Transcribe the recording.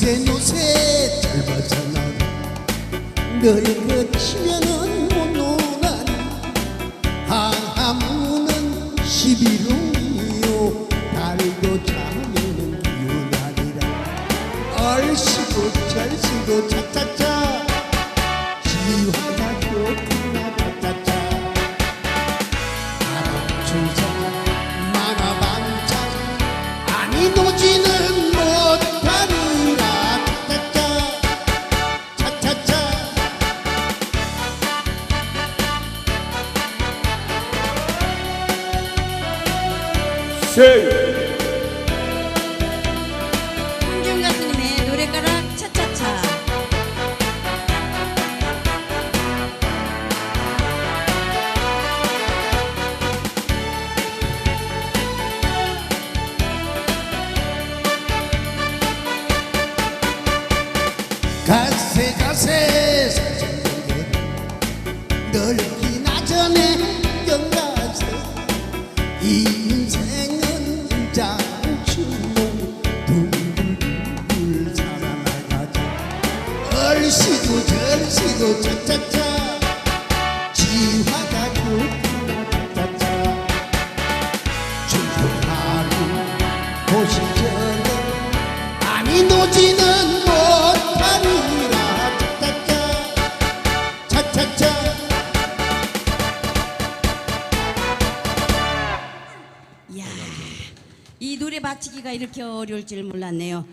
이곳에 젊어서 널 거치면은 못 노나니 항암문은 11호이요. 달도 자면은 유난이라. 얼씨구 절씨구 차차차 세 홍준 가수님의 노래가락 차차차. 가세 가세 얼씨구 절씨구 차차차. 지화가 좋구나 차차차 춘풍하루 보시 전에 아니 노지는 못하리라. 차차차 차차차. 이 노래 맞히기가 이렇게 어려울 줄 몰랐네요